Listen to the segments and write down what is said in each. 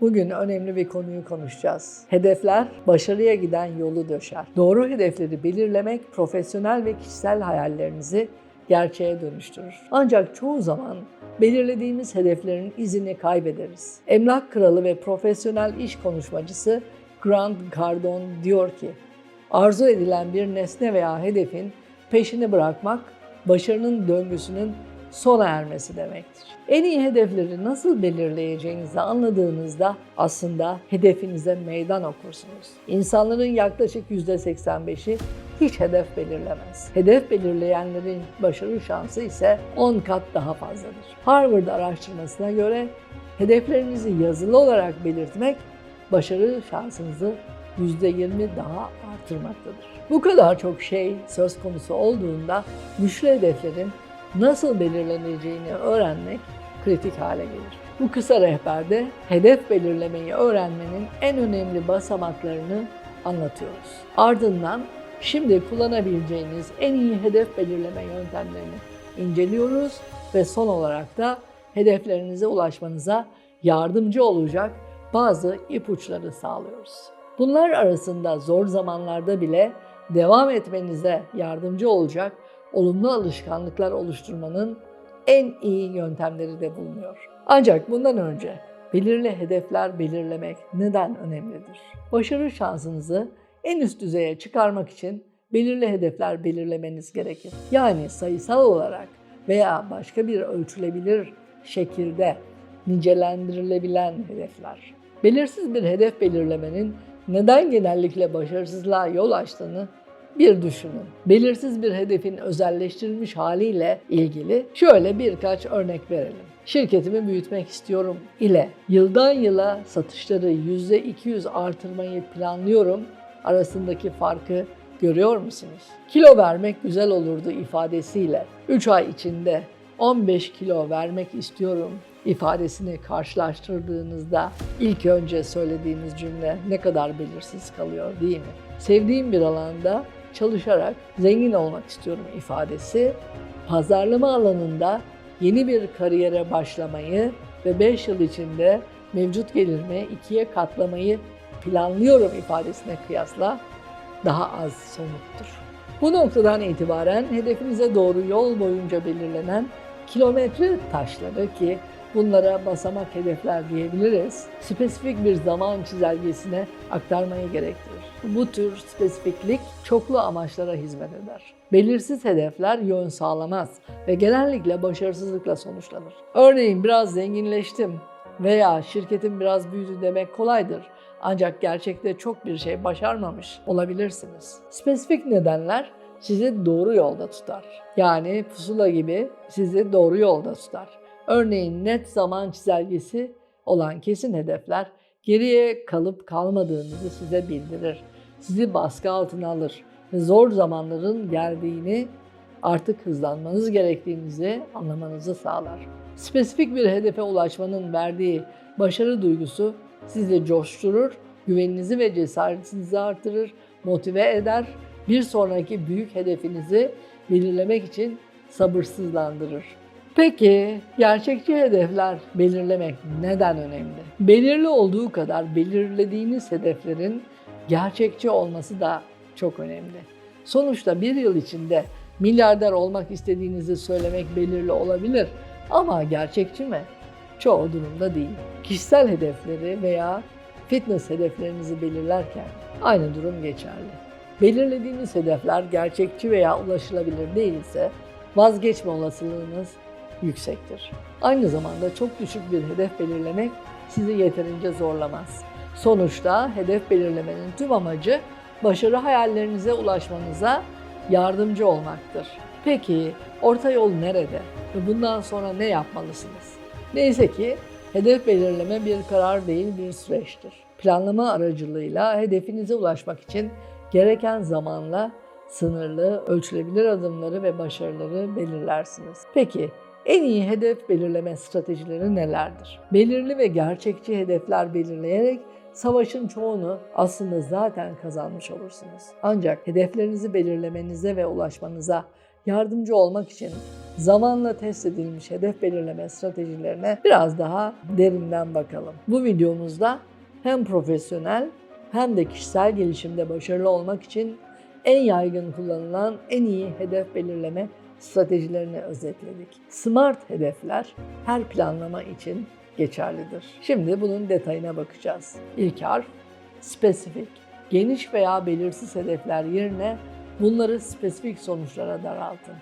Bugün önemli bir konuyu konuşacağız. Hedefler başarıya giden yolu döşer. Doğru hedefleri belirlemek profesyonel ve kişisel hayallerinizi gerçeğe dönüştürür. Ancak çoğu zaman belirlediğimiz hedeflerin izini kaybederiz. Emlak kralı ve profesyonel iş konuşmacısı Grant Cardone diyor ki, arzu edilen bir nesne veya hedefin peşini bırakmak, başarının döngüsünün sona ermesi demektir. En iyi hedefleri nasıl belirleyeceğinizi anladığınızda aslında hedefinize meydan okursunuz. İnsanların yaklaşık %85'i hiç hedef belirlemez. Hedef belirleyenlerin başarı şansı ise 10 kat daha fazladır. Harvard araştırmasına göre hedeflerinizi yazılı olarak belirtmek başarı şansınızı %20 daha artırmaktadır. Bu kadar çok şey söz konusu olduğunda güçlü hedeflerin nasıl belirleneceğini öğrenmek kritik hale gelir. Bu kısa rehberde hedef belirlemeyi öğrenmenin en önemli basamaklarını anlatıyoruz. Ardından şimdi kullanabileceğiniz en iyi hedef belirleme yöntemlerini inceliyoruz ve son olarak da hedeflerinize ulaşmanıza yardımcı olacak bazı ipuçları sağlıyoruz. Bunlar arasında zor zamanlarda bile devam etmenize yardımcı olacak olumlu alışkanlıklar oluşturmanın en iyi yöntemleri de bulunuyor. Ancak bundan önce belirli hedefler belirlemek neden önemlidir? Başarı şansınızı en üst düzeye çıkarmak için belirli hedefler belirlemeniz gerekir. Yani sayısal olarak veya başka bir ölçülebilir şekilde nicelendirilebilen hedefler. Belirsiz bir hedef belirlemenin neden genellikle başarısızlığa yol açtığını bir düşünün. Belirsiz bir hedefin özelleştirilmiş haliyle ilgili şöyle birkaç örnek verelim. Şirketimi büyütmek istiyorum ile yıldan yıla satışları %200 artırmayı planlıyorum arasındaki farkı görüyor musunuz? Kilo vermek güzel olurdu ifadesiyle 3 ay içinde 15 kilo vermek istiyorum ifadesini karşılaştırdığınızda ilk önce söylediğimiz cümle ne kadar belirsiz kalıyor değil mi? Sevdiğim bir alanda çalışarak zengin olmak istiyorum ifadesi pazarlama alanında yeni bir kariyere başlamayı ve 5 yıl içinde mevcut gelirimi ikiye katlamayı planlıyorum ifadesine kıyasla daha az somuttur. Bu noktadan itibaren hedefinize doğru yol boyunca belirlenen kilometre taşları ki bunlara basamak hedefler diyebiliriz, spesifik bir zaman çizelgesine aktarmayı gerektirir. Bu tür spesifiklik çoklu amaçlara hizmet eder. Belirsiz hedefler yön sağlamaz ve genellikle başarısızlıkla sonuçlanır. Örneğin biraz zenginleştim veya şirketim biraz büyüdü demek kolaydır. Ancak gerçekte çok bir şey başarmamış olabilirsiniz. Spesifik nedenler sizi doğru yolda tutar. Yani pusula gibi sizi doğru yolda tutar. Örneğin net zaman çizelgesi olan kesin hedefler geriye kalıp kalmadığınızı size bildirir. Sizi baskı altına alır ve zor zamanların geldiğini artık hızlanmanız gerektiğinizi anlamanızı sağlar. Spesifik bir hedefe ulaşmanın verdiği başarı duygusu sizi coşturur, güveninizi ve cesaretinizi artırır, motive eder, bir sonraki büyük hedefinizi belirlemek için sabırsızlandırır. Peki gerçekçi hedefler belirlemek neden önemli? Belirli olduğu kadar belirlediğiniz hedeflerin gerçekçi olması da çok önemli. Sonuçta bir yıl içinde milyarder olmak istediğinizi söylemek belirli olabilir ama gerçekçi mi? Çoğu durumda değil. Kişisel hedefleri veya fitness hedeflerinizi belirlerken aynı durum geçerli. Belirlediğiniz hedefler gerçekçi veya ulaşılabilir değilse vazgeçme olasılığınız yüksektir. Aynı zamanda çok düşük bir hedef belirlemek sizi yeterince zorlamaz. Sonuçta hedef belirlemenin tüm amacı başarı hayallerinize ulaşmanıza yardımcı olmaktır. Peki orta yol nerede ve bundan sonra ne yapmalısınız? Neyse ki hedef belirleme bir karar değil bir süreçtir. Planlama aracılığıyla hedefinize ulaşmak için gereken zamanla sınırlı, ölçülebilir adımları ve başarıları belirlersiniz. Peki en iyi hedef belirleme stratejileri nelerdir? Belirli ve gerçekçi hedefler belirleyerek savaşın çoğunu aslında zaten kazanmış olursunuz. Ancak hedeflerinizi belirlemenize ve ulaşmanıza yardımcı olmak için zamanla test edilmiş hedef belirleme stratejilerine biraz daha derinden bakalım. Bu videomuzda hem profesyonel hem de kişisel gelişimde başarılı olmak için en yaygın kullanılan en iyi hedef belirleme stratejilerini özetledik. SMART hedefler her planlama için geçerlidir. Şimdi bunun detayına bakacağız. İlk harf spesifik. Geniş veya belirsiz hedefler yerine bunları spesifik sonuçlara daraltın.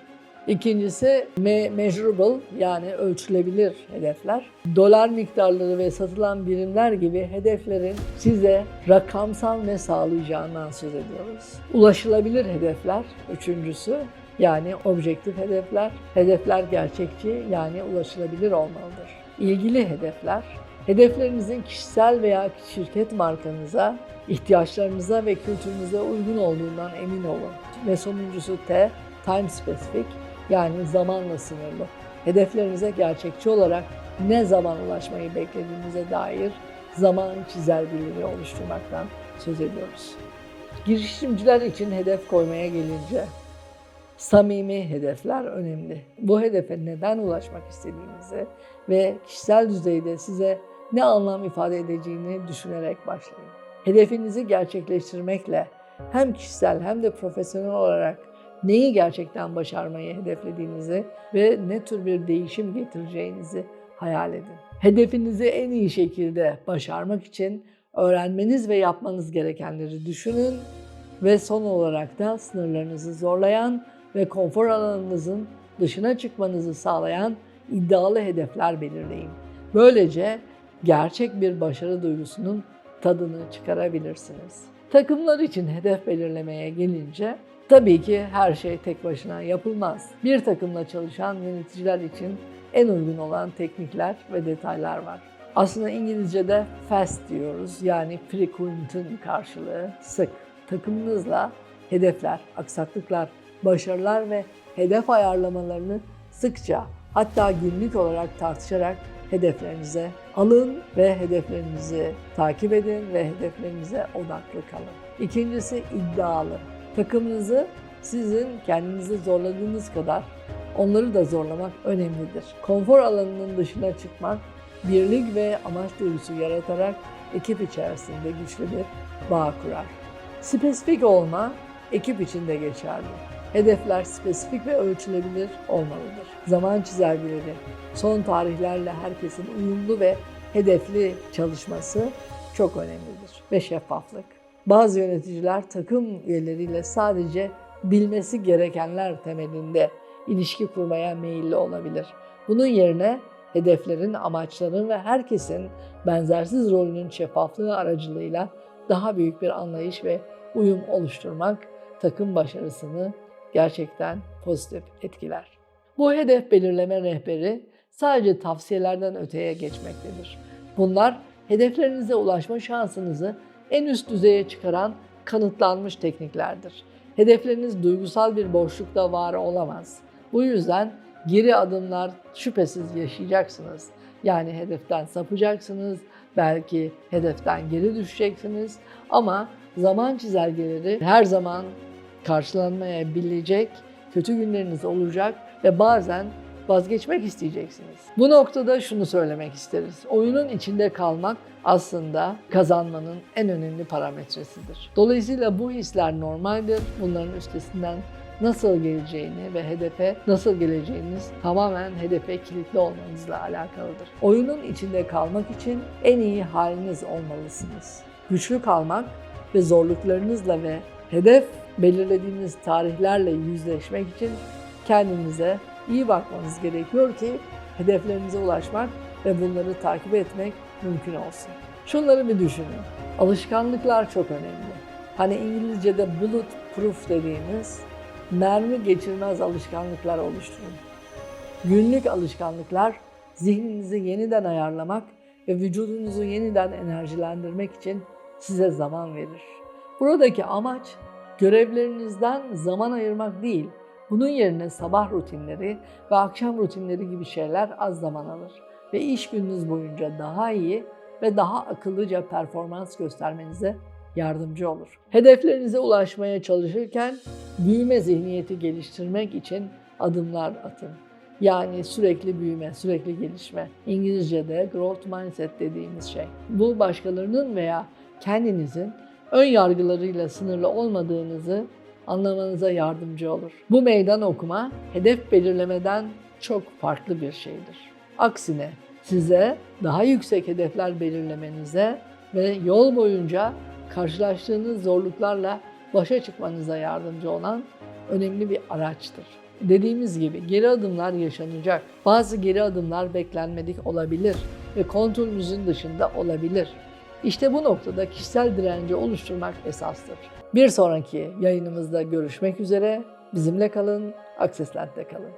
İkincisi me- measurable yani ölçülebilir hedefler. Dolar miktarları ve satılan birimler gibi hedeflerin size rakamsal ne sağlayacağından söz ediyoruz. Ulaşılabilir hedefler üçüncüsü yani objektif hedefler. Hedefler gerçekçi yani ulaşılabilir olmalıdır. İlgili hedefler hedeflerinizin kişisel veya şirket markanıza, ihtiyaçlarınıza ve kültürünüze uygun olduğundan emin olun. Ve sonuncusu T, time specific yani zamanla sınırlı. Hedeflerinize gerçekçi olarak ne zaman ulaşmayı beklediğinize dair zaman çizelgeleri oluşturmaktan söz ediyoruz. Girişimciler için hedef koymaya gelince samimi hedefler önemli. Bu hedefe neden ulaşmak istediğinizi ve kişisel düzeyde size ne anlam ifade edeceğini düşünerek başlayın. Hedefinizi gerçekleştirmekle hem kişisel hem de profesyonel olarak neyi gerçekten başarmayı hedeflediğinizi ve ne tür bir değişim getireceğinizi hayal edin. Hedefinizi en iyi şekilde başarmak için öğrenmeniz ve yapmanız gerekenleri düşünün ve son olarak da sınırlarınızı zorlayan ve konfor alanınızın dışına çıkmanızı sağlayan iddialı hedefler belirleyin. Böylece gerçek bir başarı duygusunun tadını çıkarabilirsiniz. Takımlar için hedef belirlemeye gelince tabii ki her şey tek başına yapılmaz. Bir takımla çalışan yöneticiler için en uygun olan teknikler ve detaylar var. Aslında İngilizce'de fast diyoruz yani frequent'ın karşılığı sık. Takımınızla hedefler, aksaklıklar, başarılar ve hedef ayarlamalarını sıkça hatta günlük olarak tartışarak hedeflerinize alın ve hedeflerinizi takip edin ve hedeflerinize odaklı kalın. İkincisi iddialı. Takımınızı sizin kendinizi zorladığınız kadar onları da zorlamak önemlidir. Konfor alanının dışına çıkmak, birlik ve amaç duygusu yaratarak ekip içerisinde güçlü bir bağ kurar. Spesifik olma ekip içinde geçerli. Hedefler spesifik ve ölçülebilir olmalıdır. Zaman çizelgeleri, son tarihlerle herkesin uyumlu ve hedefli çalışması çok önemlidir. Ve şeffaflık. Bazı yöneticiler takım üyeleriyle sadece bilmesi gerekenler temelinde ilişki kurmaya meyilli olabilir. Bunun yerine hedeflerin, amaçların ve herkesin benzersiz rolünün şeffaflığı aracılığıyla daha büyük bir anlayış ve uyum oluşturmak takım başarısını gerçekten pozitif etkiler. Bu hedef belirleme rehberi sadece tavsiyelerden öteye geçmektedir. Bunlar hedeflerinize ulaşma şansınızı en üst düzeye çıkaran kanıtlanmış tekniklerdir. Hedefleriniz duygusal bir boşlukta var olamaz. Bu yüzden geri adımlar şüphesiz yaşayacaksınız. Yani hedeften sapacaksınız, belki hedeften geri düşeceksiniz ama zaman çizelgeleri her zaman karşılanmayabilecek kötü günleriniz olacak ve bazen vazgeçmek isteyeceksiniz. Bu noktada şunu söylemek isteriz. Oyunun içinde kalmak aslında kazanmanın en önemli parametresidir. Dolayısıyla bu hisler normaldir. Bunların üstesinden nasıl geleceğini ve hedefe nasıl geleceğiniz tamamen hedefe kilitli olmanızla alakalıdır. Oyunun içinde kalmak için en iyi haliniz olmalısınız. Güçlü kalmak ve zorluklarınızla ve hedef belirlediğiniz tarihlerle yüzleşmek için kendinize iyi bakmanız gerekiyor ki hedeflerinize ulaşmak ve bunları takip etmek mümkün olsun. Şunları bir düşünün. Alışkanlıklar çok önemli. Hani İngilizce'de bullet proof dediğimiz mermi geçirmez alışkanlıklar oluşturun. Günlük alışkanlıklar zihninizi yeniden ayarlamak ve vücudunuzu yeniden enerjilendirmek için size zaman verir. Buradaki amaç görevlerinizden zaman ayırmak değil, bunun yerine sabah rutinleri ve akşam rutinleri gibi şeyler az zaman alır ve iş gününüz boyunca daha iyi ve daha akıllıca performans göstermenize yardımcı olur. Hedeflerinize ulaşmaya çalışırken büyüme zihniyeti geliştirmek için adımlar atın. Yani sürekli büyüme, sürekli gelişme. İngilizce'de growth mindset dediğimiz şey. Bu başkalarının veya kendinizin ön yargılarıyla sınırlı olmadığınızı anlamanıza yardımcı olur. Bu meydan okuma hedef belirlemeden çok farklı bir şeydir. Aksine size daha yüksek hedefler belirlemenize ve yol boyunca karşılaştığınız zorluklarla başa çıkmanıza yardımcı olan önemli bir araçtır. Dediğimiz gibi geri adımlar yaşanacak. Bazı geri adımlar beklenmedik olabilir ve kontrolümüzün dışında olabilir. İşte bu noktada kişisel direnci oluşturmak esastır. Bir sonraki yayınımızda görüşmek üzere. Bizimle kalın, Aksesland'de kalın.